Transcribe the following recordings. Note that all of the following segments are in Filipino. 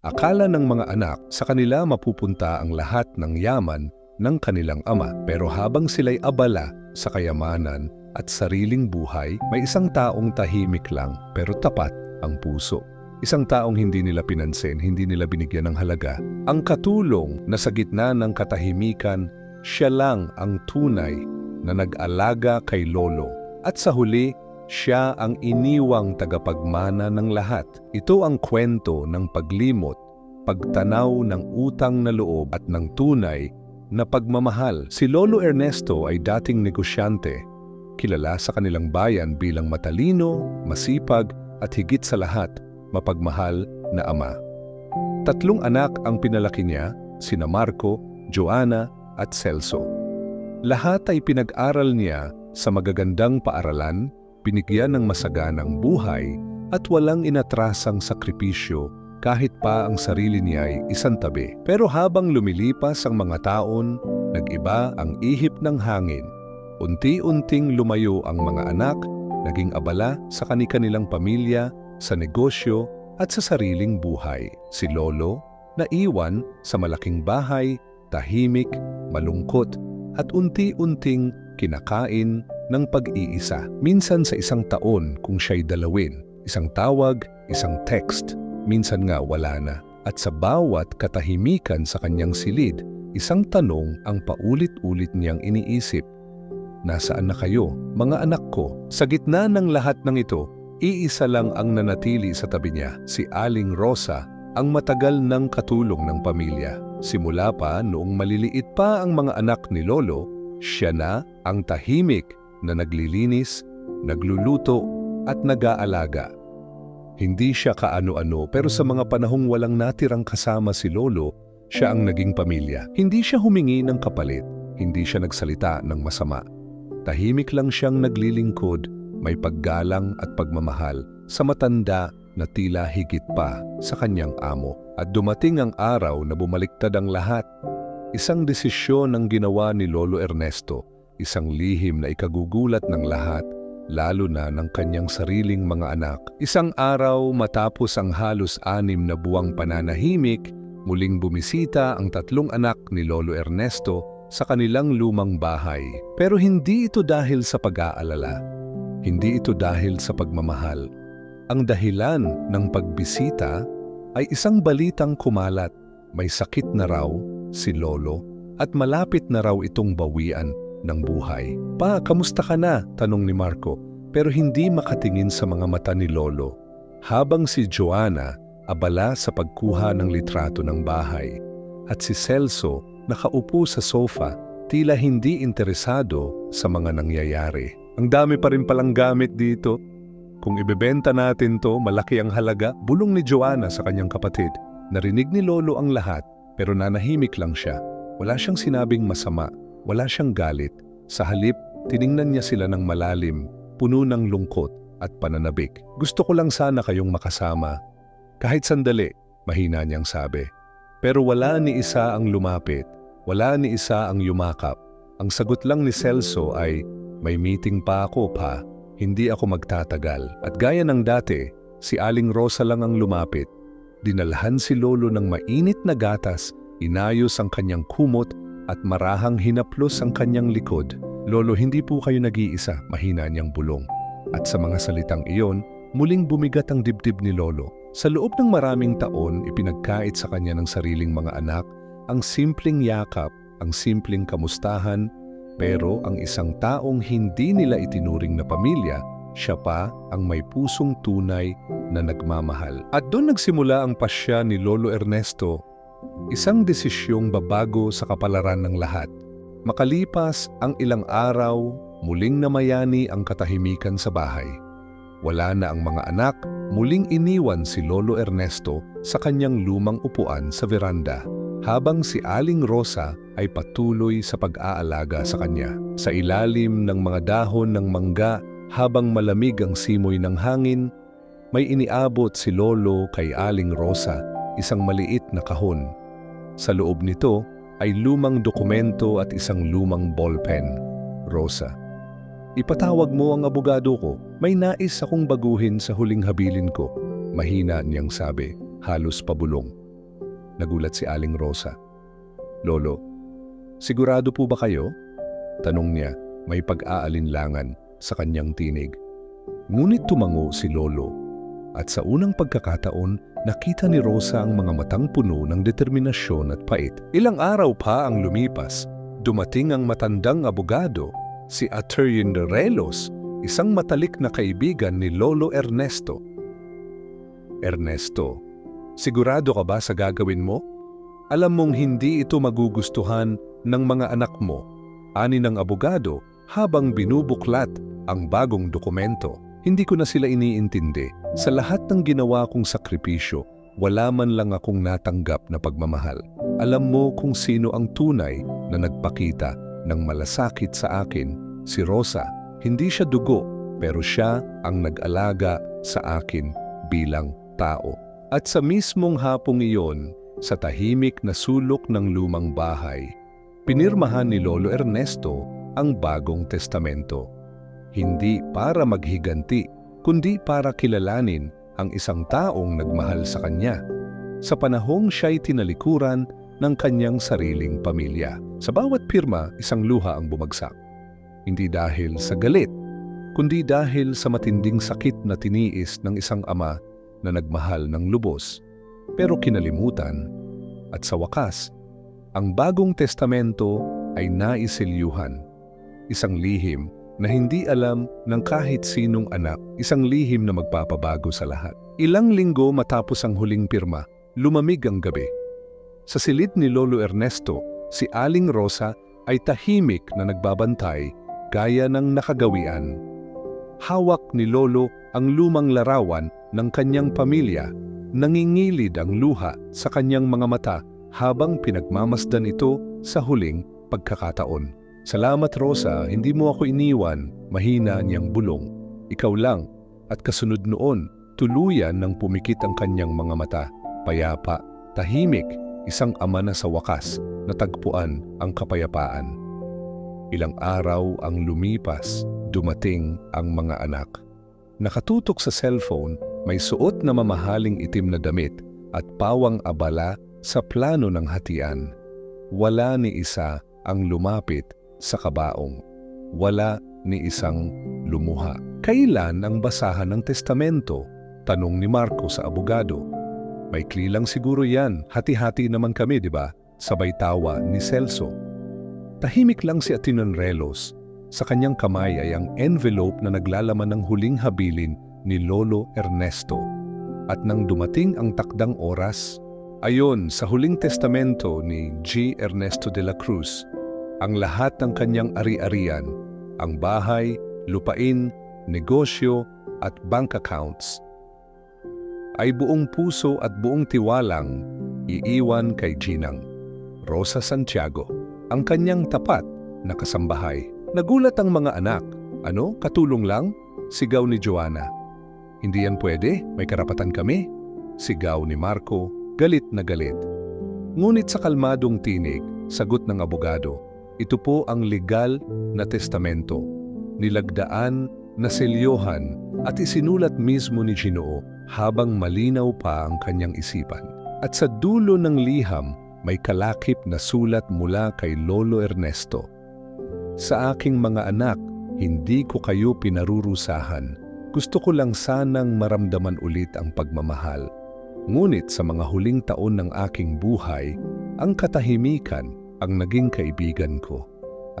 Akala ng mga anak sa kanila mapupunta ang lahat ng yaman ng kanilang ama. Pero habang sila'y abala sa kayamanan at sariling buhay, may isang taong tahimik lang pero tapat ang puso. Isang taong hindi nila pinansin, hindi nila binigyan ng halaga. Ang katulong na sa gitna ng katahimikan, siya lang ang tunay na nag-alaga kay Lolo. At sa huli, siya ang iniwang tagapagmana ng lahat. Ito ang kwento ng paglimot, pagtanaw ng utang na loob at ng tunay na pagmamahal. Si Lolo Ernesto ay dating negosyante, kilala sa kanilang bayan bilang matalino, masipag at higit sa lahat, mapagmahal na ama. Tatlong anak ang pinalaki niya, sina Marco, Joanna at Celso. Lahat ay pinag-aral niya sa magagandang paaralan, binigyan ng masaganang buhay at walang inatrasang sakripisyo kahit pa ang sarili niya ay isang tabi. Pero habang lumilipas ang mga taon, nag-iba ang ihip ng hangin. Unti-unting lumayo ang mga anak, naging abala sa kani-kanilang pamilya, sa negosyo at sa sariling buhay. Si Lolo, naiwan sa malaking bahay, tahimik, malungkot at unti-unting kinakain ng pag-iisa. Minsan sa isang taon kung siya'y dalawin, isang tawag, isang text, minsan nga wala na. At sa bawat katahimikan sa kanyang silid, isang tanong ang paulit-ulit niyang iniisip. Nasaan na kayo, mga anak ko? Sa gitna ng lahat ng ito, iisa lang ang nanatili sa tabi niya, si Aling Rosa, ang matagal ng katulong ng pamilya. Simula pa noong maliliit pa ang mga anak ni Lolo, siya na ang tahimik na naglilinis, nagluluto at nag-aalaga. Hindi siya kaano-ano pero sa mga panahong walang natirang kasama si Lolo, siya ang naging pamilya. Hindi siya humingi ng kapalit, hindi siya nagsalita ng masama. Tahimik lang siyang naglilingkod, may paggalang at pagmamahal sa matanda na tila higit pa sa kanyang amo. At dumating ang araw na bumaliktad ang lahat. Isang desisyon ang ginawa ni Lolo Ernesto, isang lihim na ikagugulat ng lahat lalo na ng kanyang sariling mga anak. Isang araw matapos ang halos anim na buwang pananahimik, muling bumisita ang tatlong anak ni Lolo Ernesto sa kanilang lumang bahay. Pero hindi ito dahil sa pag-aalala. Hindi ito dahil sa pagmamahal. Ang dahilan ng pagbisita ay isang balitang kumalat. May sakit na raw si Lolo at malapit na raw itong bawian ng buhay. Pa, kamusta ka na? Tanong ni Marco, pero hindi makatingin sa mga mata ni Lolo. Habang si Joanna abala sa pagkuha ng litrato ng bahay at si Celso nakaupo sa sofa tila hindi interesado sa mga nangyayari. Ang dami pa rin palang gamit dito. Kung ibebenta natin to, malaki ang halaga, bulong ni Joanna sa kanyang kapatid. Narinig ni Lolo ang lahat, pero nanahimik lang siya. Wala siyang sinabing masama, wala siyang galit. Sa halip, tiningnan niya sila ng malalim, puno ng lungkot at pananabik. Gusto ko lang sana kayong makasama. Kahit sandali, mahina niyang sabi. Pero wala ni isa ang lumapit, wala ni isa ang yumakap. Ang sagot lang ni Celso ay, may meeting pa ako pa, hindi ako magtatagal. At gaya ng dati, si Aling Rosa lang ang lumapit. Dinalhan si Lolo ng mainit na gatas, inayos ang kanyang kumot at marahang hinaplos ang kanyang likod. Lolo, hindi po kayo nag-iisa, mahina niyang bulong. At sa mga salitang iyon, muling bumigat ang dibdib ni Lolo. Sa loob ng maraming taon, ipinagkait sa kanya ng sariling mga anak ang simpleng yakap, ang simpleng kamustahan, pero ang isang taong hindi nila itinuring na pamilya, siya pa ang may pusong tunay na nagmamahal. At doon nagsimula ang pasya ni Lolo Ernesto, isang desisyong babago sa kapalaran ng lahat. Makalipas ang ilang araw, muling namayani ang katahimikan sa bahay. Wala na ang mga anak, muling iniwan si Lolo Ernesto sa kanyang lumang upuan sa veranda habang si Aling Rosa ay patuloy sa pag-aalaga sa kanya. Sa ilalim ng mga dahon ng mangga habang malamig ang simoy ng hangin, may iniabot si Lolo kay Aling Rosa, isang maliit na kahon. Sa loob nito ay lumang dokumento at isang lumang ballpen. Rosa, ipatawag mo ang abogado ko. May nais akong baguhin sa huling habilin ko. Mahina niyang sabi, halos pabulong. Nagulat si Aling Rosa. Lolo, sigurado po ba kayo? Tanong niya, may pag-aalinlangan sa kanyang tinig. Ngunit tumango si Lolo at sa unang pagkakataon, nakita ni Rosa ang mga matang puno ng determinasyon at pait. Ilang araw pa ang lumipas, dumating ang matandang abogado, si Attorney Relos, isang matalik na kaibigan ni Lolo Ernesto. Ernesto, sigurado ka ba sa gagawin mo? Alam mong hindi ito magugustuhan ng mga anak mo, ani ng abogado habang binubuklat ang bagong dokumento. Hindi ko na sila iniintindi. Sa lahat ng ginawa kong sakripisyo, wala man lang akong natanggap na pagmamahal. Alam mo kung sino ang tunay na nagpakita ng malasakit sa akin, si Rosa. Hindi siya dugo, pero siya ang nag-alaga sa akin bilang tao. At sa mismong hapong iyon, sa tahimik na sulok ng lumang bahay, pinirmahan ni Lolo Ernesto ang bagong testamento. Hindi para maghiganti, kundi para kilalanin ang isang taong nagmahal sa kanya. Sa panahong siya'y tinalikuran ng kanyang sariling pamilya. Sa bawat pirma, isang luha ang bumagsak. Hindi dahil sa galit, kundi dahil sa matinding sakit na tiniis ng isang ama na nagmahal ng lubos, pero kinalimutan. At sa wakas, ang bagong testamento ay naisilyuhan. Isang lihim na hindi alam ng kahit sinong anak, isang lihim na magpapabago sa lahat. Ilang linggo matapos ang huling pirma, lumamig ang gabi. Sa silid ni Lolo Ernesto, si Aling Rosa ay tahimik na nagbabantay gaya ng nakagawian. Hawak ni Lolo ang lumang larawan ng kanyang pamilya, nangingilid ang luha sa kanyang mga mata habang pinagmamasdan ito sa huling pagkakataon. Salamat Rosa, hindi mo ako iniwan, mahina niyang bulong. Ikaw lang, at kasunod noon, tuluyan nang pumikit ang kanyang mga mata. Payapa, tahimik, isang ama na sa wakas, natagpuan ang kapayapaan. Ilang araw ang lumipas, dumating ang mga anak. Nakatutok sa cellphone, may suot na mamahaling itim na damit at pawang abala sa plano ng hatian. Wala ni isa ang lumapit sa kabaong. Wala ni isang lumuha. Kailan ang basahan ng testamento? Tanong ni Marco sa abogado. May klilang siguro yan. Hati-hati naman kami, di ba? Sabay tawa ni Celso. Tahimik lang si Atinon Relos. Sa kanyang kamay ay ang envelope na naglalaman ng huling habilin ni Lolo Ernesto. At nang dumating ang takdang oras, ayon sa huling testamento ni G. Ernesto de la Cruz, ang lahat ng kanyang ari-arian, ang bahay, lupain, negosyo at bank accounts, ay buong puso at buong tiwalang iiwan kay Ginang. Rosa Santiago, ang kanyang tapat na kasambahay. Nagulat ang mga anak. Ano, katulong lang? Sigaw ni Joanna. Hindi yan pwede, may karapatan kami. Sigaw ni Marco, galit na galit. Ngunit sa kalmadong tinig, sagot ng abogado, ito po ang legal na testamento. Nilagdaan, naselyohan at isinulat mismo ni Ginoo habang malinaw pa ang kanyang isipan. At sa dulo ng liham, may kalakip na sulat mula kay Lolo Ernesto. Sa aking mga anak, hindi ko kayo pinarurusahan. Gusto ko lang sanang maramdaman ulit ang pagmamahal. Ngunit sa mga huling taon ng aking buhay, ang katahimikan ang naging kaibigan ko.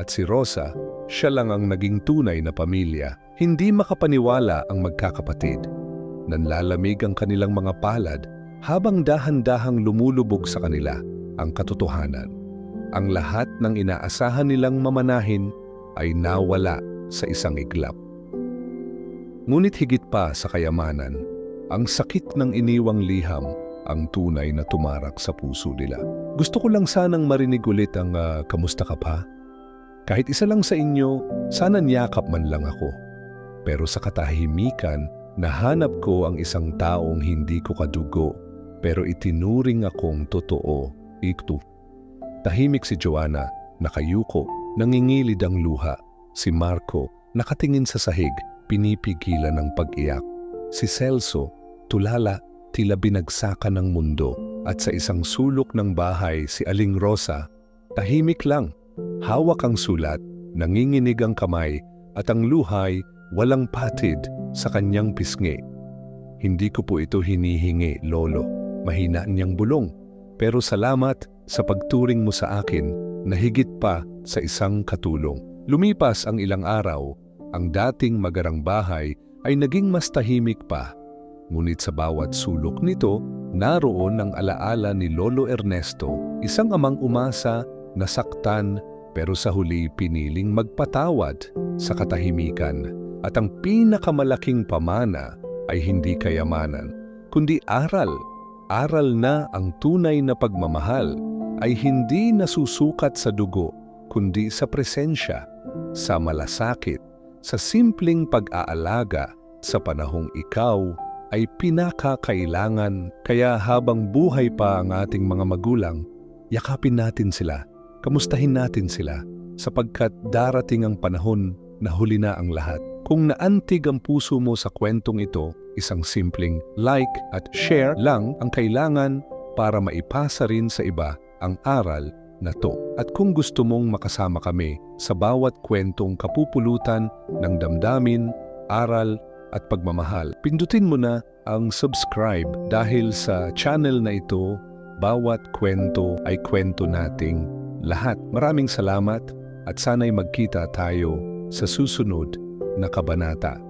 At si Rosa, siya lang ang naging tunay na pamilya. Hindi makapaniwala ang magkakapatid. Nanlalamig ang kanilang mga palad habang dahan-dahang lumulubog sa kanila ang katotohanan. Ang lahat ng inaasahan nilang mamanahin ay nawala sa isang iglap. Ngunit higit pa sa kayamanan, ang sakit ng iniwang liham ang tunay na tumarak sa puso nila. Gusto ko lang sanang marinig ulit ang uh, kamusta ka pa? Kahit isa lang sa inyo, sana niyakap man lang ako. Pero sa katahimikan, nahanap ko ang isang taong hindi ko kadugo, pero itinuring akong totoo, ito. Tahimik si Joanna, nakayuko, nangingilid ang luha. Si Marco, nakatingin sa sahig, pinipigilan ng pag-iyak. Si Celso, tulala, tila binagsakan ng mundo. At sa isang sulok ng bahay si Aling Rosa, tahimik lang. Hawak ang sulat, nanginginig ang kamay, at ang luhay walang patid sa kanyang pisngi. Hindi ko po ito hinihingi, Lolo. Mahina niyang bulong. Pero salamat sa pagturing mo sa akin na higit pa sa isang katulong. Lumipas ang ilang araw, ang dating magarang bahay ay naging mas tahimik pa. Ngunit sa bawat sulok nito, naroon ang alaala ni Lolo Ernesto, isang amang umasa, nasaktan, pero sa huli piniling magpatawad sa katahimikan. At ang pinakamalaking pamana ay hindi kayamanan, kundi aral. Aral na ang tunay na pagmamahal ay hindi nasusukat sa dugo, kundi sa presensya, sa malasakit, sa simpleng pag-aalaga, sa panahong ikaw ay pinakakailangan. Kaya habang buhay pa ang ating mga magulang, yakapin natin sila, kamustahin natin sila, sapagkat darating ang panahon na huli na ang lahat. Kung naantig ang puso mo sa kwentong ito, isang simpleng like at share lang ang kailangan para maipasa rin sa iba ang aral na to. At kung gusto mong makasama kami sa bawat kwentong kapupulutan ng damdamin, aral at pagmamahal, pindutin mo na ang subscribe dahil sa channel na ito, bawat kwento ay kwento nating lahat. Maraming salamat at sana'y magkita tayo sa susunod na kabanata.